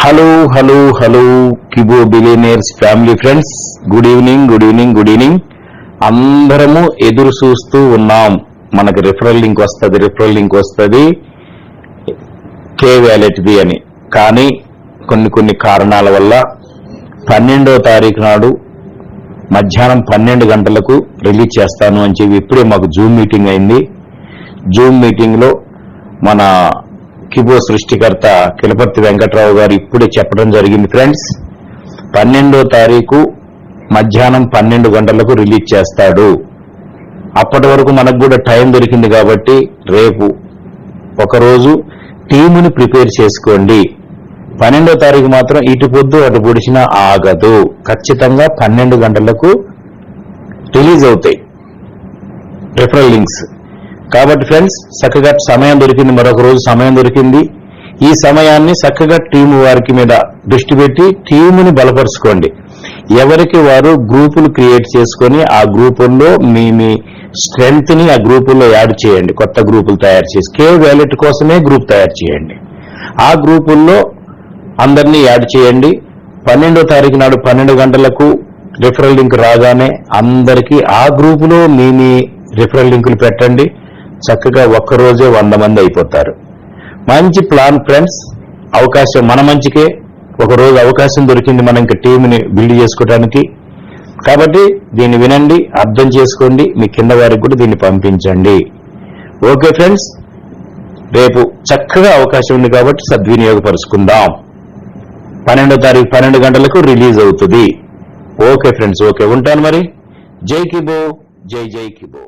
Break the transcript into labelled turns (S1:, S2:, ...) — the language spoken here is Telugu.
S1: Hello hello hello కిబో billionaires family friends. Good evening good evening good evening. అందరము ఎదురు చూస్తూ ఉన్నాం. మనకి రిఫరల్ లింక్ వస్తుంది రిఫరల్ లింక్ వస్తుంది. కే వ్యాలెట్ది అని. కానీ కొన్ని కొన్ని కారణాల వల్ల పన్నెండో తారీఖు నాడు మధ్యాహ్నం పన్నెండు గంటలకు రిలీజ్ చేస్తాను అని చెప్పి ఇప్పుడే మాకు జూమ్ మీటింగ్ అయింది. జూమ్ మీటింగ్లో మన కిబో సృష్టికర్త కిలపర్తి వెంకట్రావు గారు ఇప్పుడే చెప్పడం జరిగింది ఫ్రెండ్స్. పన్నెండో తారీఖు మధ్యాహ్నం పన్నెండు గంటలకు రిలీజ్ చేస్తాడు. అప్పటి వరకు మనకు కూడా టైం దొరికింది కాబట్టి రేపు ఒకరోజు టీముని ప్రిపేర్ చేసుకోండి. పన్నెండో తారీఖు మాత్రం ఇటు పొద్దు అటు పొడిచినా ఆగదు. ఖచ్చితంగా పన్నెండు గంటలకు రిలీజ్ అవుతాయి. రిఫరల్ లింక్స్ కాబట్టి ఫ్రెండ్స్ చక్కగా సమయం దొరికింది. మరొక రోజు సమయం దొరికింది. ఈ సమయాన్ని చక్కగా టీం వారికి మీద దృష్టి పెట్టి టీముని బలపరుచుకోండి. ఎవరికి వారు గ్రూపులు క్రియేట్ చేసుకొని ఆ గ్రూపుల్లో మీ మీ స్ట్రెంగ్త్ని ఆ గ్రూపుల్లో యాడ్ చేయండి. కొత్త గ్రూపులు తయారు చేసి కే వ్యాలెట్ కోసమే గ్రూప్ తయారు చేయండి. ఆ గ్రూపుల్లో అందరినీ యాడ్ చేయండి. పన్నెండో తారీఖు నాడు పన్నెండు గంటలకు రిఫరల్ లింక్ రాగానే అందరికీ ఆ గ్రూపులో మీ మీ రిఫరల్ లింకులు పెట్టండి. చక్కగా ఒక్కరోజే వంద మంది అయిపోతారు. మంచి ప్లాన్ ఫ్రెండ్స్ అవకాశం మన మంచికే. ఒక రోజు అవకాశం దొరికింది మనం ఇంకా టీంని బిల్డ్ చేసుకోవడానికి. కాబట్టి దీన్ని వినండి అర్థం చేసుకోండి మీ కింద వారికి కూడా దీన్ని పంపించండి. ఓకే ఫ్రెండ్స్ రేపు చక్కగా అవకాశం ఉంది కాబట్టి సద్వినియోగపరుచుకుందాం. పన్నెండో తారీఖు పన్నెండు గంటలకు రిలీజ్ అవుతుంది. Okay friends okay. ఉంటాను మరి. జై కిబో జై జై కిబో.